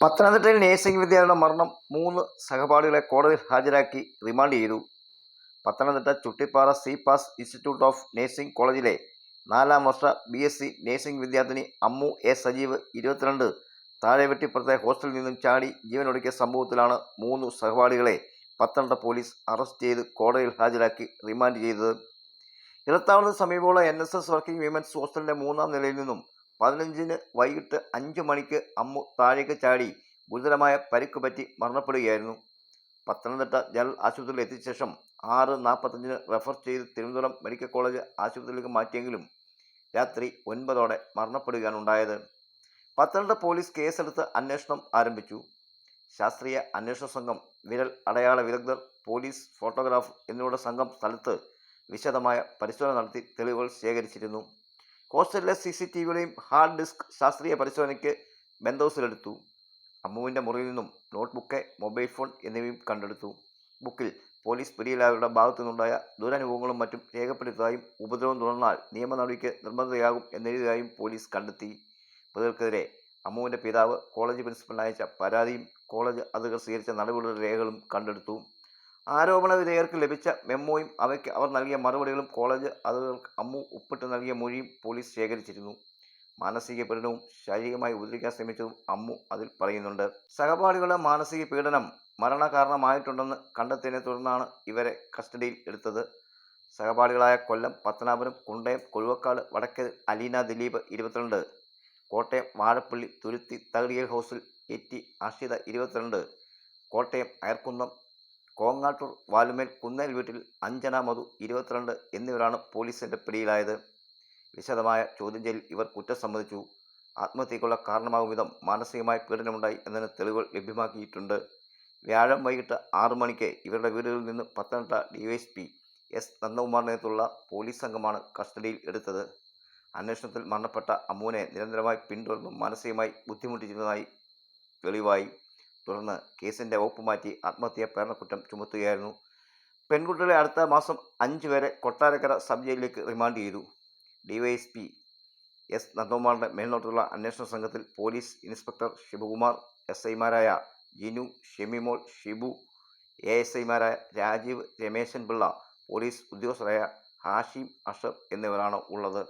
പത്തനംതിട്ടയിൽ നേഴ്സിംഗ് വിദ്യാർത്ഥിയുടെ മരണം മൂന്ന് സഹപാഠികളെ കോടതിയിൽ ഹാജരാക്കി റിമാൻഡ് ചെയ്തു. Pathanamthitta Chuttippara C PAS institute of nursing കോളേജിലെ നാലാം വർഷ ബി എസ് സി നേഴ്സിംഗ് വിദ്യാർത്ഥിനി അമ്മു എ സജീവ് ഇരുപത്തിരണ്ട് താഴെവെട്ടിപ്പുറത്തെ ഹോസ്റ്റലിൽ നിന്നും ചാടി ജീവനൊടുക്കിയ സംഭവത്തിലാണ് മൂന്ന് സഹപാഠികളെ പത്തനംതിട്ട പോലീസ് അറസ്റ്റ് ചെയ്ത് കോടതിയിൽ ഹാജരാക്കി റിമാൻഡ് ചെയ്തത്. ഇടത്താവളത്തിന് സമീപമുള്ള N S S working women's ഹോസ്റ്റലിന്റെ മൂന്നാം നിലയിൽ നിന്നും പതിനഞ്ചിന് വൈകിട്ട് അഞ്ച് മണിക്ക് അമ്മു താഴേക്ക് ചാടി ഗുരുതരമായ പരിക്ക് പറ്റി മരണപ്പെടുകയായിരുന്നു. പത്തനംതിട്ട ജനറൽ ആശുപത്രിയിൽ എത്തിച്ച ശേഷം ആറ് നാൽപ്പത്തഞ്ചിന് റെഫർ ചെയ്ത് തിരുവനന്തപുരം മെഡിക്കൽ കോളേജ് ആശുപത്രിയിലേക്ക് മാറ്റിയെങ്കിലും രാത്രി ഒൻപതോടെ മരണപ്പെടുകയാണ് ഉണ്ടായത്. പത്തനംതിട്ട പോലീസ് കേസെടുത്ത് അന്വേഷണം ആരംഭിച്ചു. ശാസ്ത്രീയ അന്വേഷണ സംഘം വിരൽ അടയാള വിദഗ്ധർ പോലീസ് ഫോട്ടോഗ്രാഫർ എന്നിവരുടെ സംഘം സ്ഥലത്ത് വിശദമായ പരിശോധന നടത്തി തെളിവുകൾ ശേഖരിച്ചിരുന്നു. ഹോസ്റ്റലിലെ സി സി ടി വിയുടെയും ഹാർഡ് ഡിസ്ക് ശാസ്ത്രീയ പരിശോധനയ്ക്ക് ബെന്തോസിലെടുത്തു. അമ്മുവിന്റെ മുറിയിൽ നിന്നും നോട്ട്ബുക്ക് മൊബൈൽ ഫോൺ എന്നിവയും കണ്ടെടുത്തു. ബുക്കിൽ പോലീസ് പിടിയിലായവരുടെ ഭാഗത്തു നിന്നുണ്ടായ ദുരനുഭവങ്ങളും മറ്റും രേഖപ്പെടുത്തതായും ഉപദ്രവം തുടർന്നാൽ നിയമ നടപടിക്ക് നിർബന്ധിതയാകും എന്നെഴുതിയതായും പോലീസ് കണ്ടെത്തി. പ്രതികൾക്കെതിരെ അമ്മുവിന്റെ പിതാവ് കോളേജ് പ്രിൻസിപ്പലിന് അയച്ച പരാതിയും കോളേജ് അധികൃതർ സ്വീകരിച്ച നടപടികളുടെ രേഖകളും കണ്ടെടുത്തു. ആരോപണ വിധേയർക്ക് ലഭിച്ച മെമ്മോയും അവയ്ക്ക് അവർ നൽകിയ മറുപടികളും കോളേജ് അധികൃതർക്ക് അമ്മു ഉപ്പിട്ട് നൽകിയ മൊഴിയും പോലീസ് ശേഖരിച്ചിരുന്നു. മാനസിക പീഡനവും ശാരീരികമായി ഉപദ്രവിക്കാൻ ശ്രമിച്ചതും അമ്മു അതിൽ പറയുന്നുണ്ട്. സഹപാഠികളുടെ മാനസിക പീഡനം മരണകാരണമായിട്ടുണ്ടെന്ന് കണ്ടെത്തിയതിനെ തുടർന്നാണ് ഇവരെ കസ്റ്റഡിയിൽ എടുത്തത്. സഹപാഠികളായ കൊല്ലം പത്തനാപുരം കുണ്ടയം കൊഴുവക്കാട് വടക്കേ അലീന ദിലീപ് ഇരുപത്തിരണ്ട് കോട്ടയം വാഴപ്പള്ളി തുരുത്തി തകടിയൽ ഹൗസിൽ എ ടി അർഷിത ഇരുപത്തിരണ്ട് കോട്ടയം അയർക്കുന്നം കോങ്ങാട്ടൂർ വാലുമേൽ കുന്നേൽ വീട്ടിൽ അഞ്ജന മധു ഇരുപത്തിരണ്ട് എന്നിവരാണ് പോലീസിന്റെ പിടിയിലായത്. വിശദമായ ചോദ്യം ചെയ്യൽ ഇവർ കുറ്റം സമ്മതിച്ചു. ആത്മഹത്യക്കുള്ള കാരണമാകും വിധം മാനസികമായ പീഡനമുണ്ടായി എന്നതിന് തെളിവുകൾ ലഭ്യമാക്കിയിട്ടുണ്ട്. വ്യാഴം വൈകിട്ട് ആറ് മണിക്ക് ഇവരുടെ വീടുകളിൽ നിന്ന് പത്തനംതിട്ട ഡിവൈഎസ്പി എസ് നന്ദകുമാറിന്റെ നേതൃത്വമുള്ള പോലീസ് സംഘമാണ് കസ്റ്റഡിയിൽ എടുത്തത്. അന്വേഷണത്തിൽ മരണപ്പെട്ട അമ്മുവിനെ നിരന്തരമായി പിന്തുടർന്നും മാനസികമായി ബുദ്ധിമുട്ടിച്ചിരുന്നതായി തെളിവായി. തുടർന്ന് കേസിന്റെ വകുപ്പ് മാറ്റി ആത്മഹത്യാ പ്രേരണക്കുറ്റം ചുമത്തുകയായിരുന്നു. പെൺകുട്ടികളെ അടുത്ത മാസം അഞ്ച് വരെ കൊട്ടാരക്കര സബ് ജയിലിലേക്ക് റിമാൻഡ് ചെയ്തു. ഡിവൈഎസ്പി എസ് നന്ദകുമാറിന്റെ മേൽനോട്ടത്തിലുള്ള അന്വേഷണ സംഘത്തിൽ പോലീസ് ഇൻസ്പെക്ടർ ശിവകുമാർ എസ് ഐമാരായ ജിനു ഷെമിമോൾ ഷിബു എ എസ് ഐമാരായ രാജീവ് രമേശൻ പിള്ള പോലീസ് ഉദ്യോഗസ്ഥരായ ഹാഷിം അഷർ എന്നിവരാണ് ഉള്ളത്.